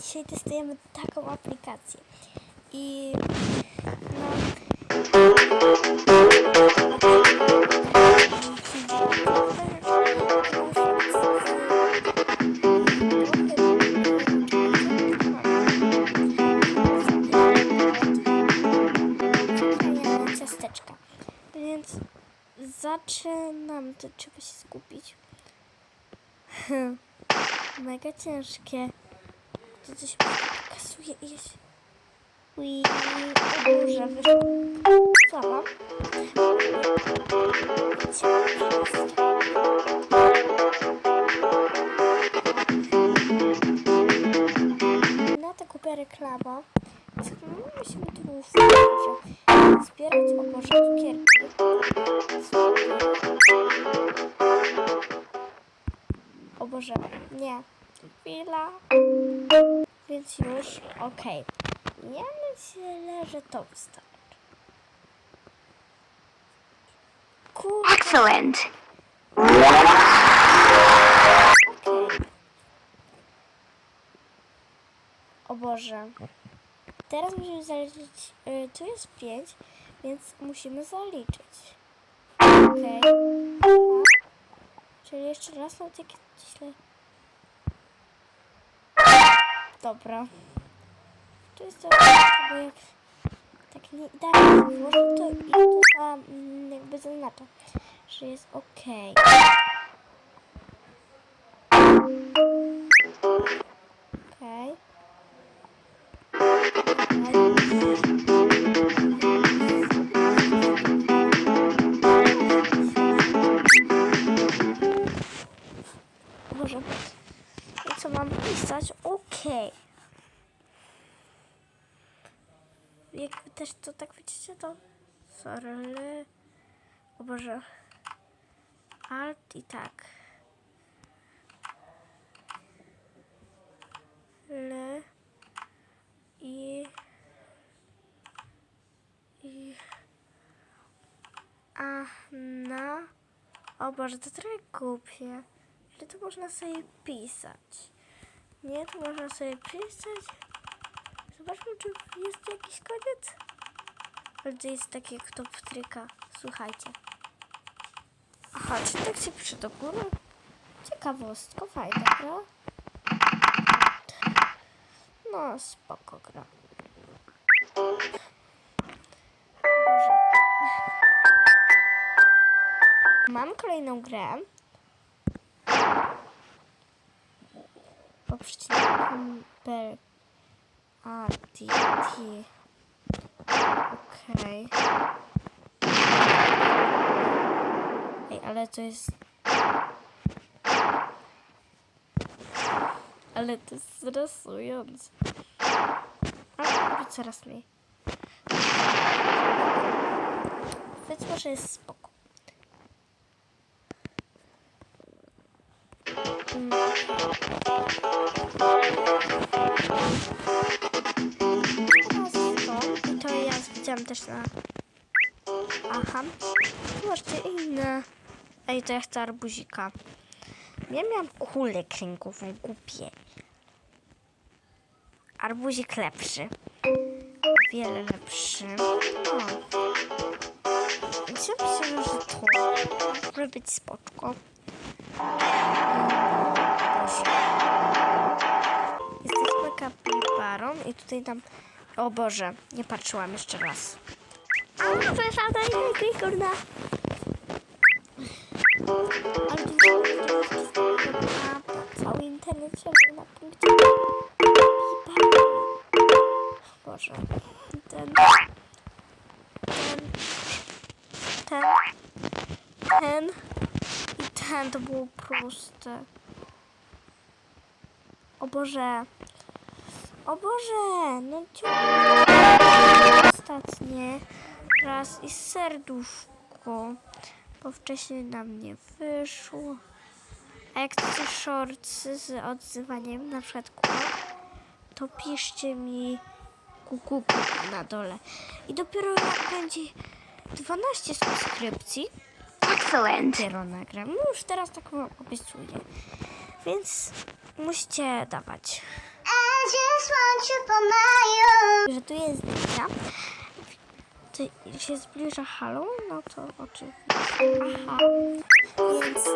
dzisiaj testujemy taką aplikację. I no. Ciasteczka. Więc zaczynam. To trzeba się skupić. Mega ciężkie. To coś kasuje i jest. Ui, o Boże, wyszło. Co mam? Na to kupię reklama. Więc Musimy tu Boże, zbierać o Boże cukierki. O Boże, nie. Chwila. Więc już, okej. Ja myślę, że to wystarczy. Kurde, Excellent. okej. O Boże. Teraz musimy zaliczyć, y, tu jest 5, więc musimy zaliczyć. Okej. Czyli jeszcze raz nawet jak źle. Dobra. To jest to, bo jak tak nie idealnie włożę, to i to za, mm, jakby zaznacza, że jest ok. Co mam pisać? Okej. Jak wy też to tak widzicie, to sorry. O Boże. Alt i tak. L i i a na o Boże, to trochę głupie. Ile to można sobie pisać? Nie, to można sobie pisać. Zobaczmy, czy jest jakiś koniec. Ale to jest takie, kto wtryka. Słuchajcie. Aha, czy tak się góry? Ciekawostka, fajna gra. No, spoko gra. Mam kolejną grę. Po przecinaniu Bel... A, T, T. Okej. Ej, ale to jest... Ale to jest stresujące. Robi coraz mniej. Więc może jest spoko. I to ja widziałam też na... Aha. Zobaczcie, inne. Ej, to chcę arbuzika. Ja miałam kulę kręgową, głupie. Arbuzik lepszy. Wiele lepszy. O. Myślę, że to może być spoczko. Tutaj tam... O Boże, nie patrzyłam jeszcze raz. A, to jest na cały internet się na punkcie. Boże, ten... Ten... Ten... Ten... I ten to było proste. O Boże. O Boże, no ciągle ostatnie raz i serduszko, bo wcześniej nam nie wyszło. A jak chcecie shortsy z odzywaniem, na przykład to piszcie mi kuku na dole. I dopiero jak będzie 12 subskrypcji, Excellent. dopiero nagram. No już teraz tak wam obiecuję. Więc musicie dawać. Że tu jest dnia. To się zbliża halą, no to oczywiście. Aha. Więc...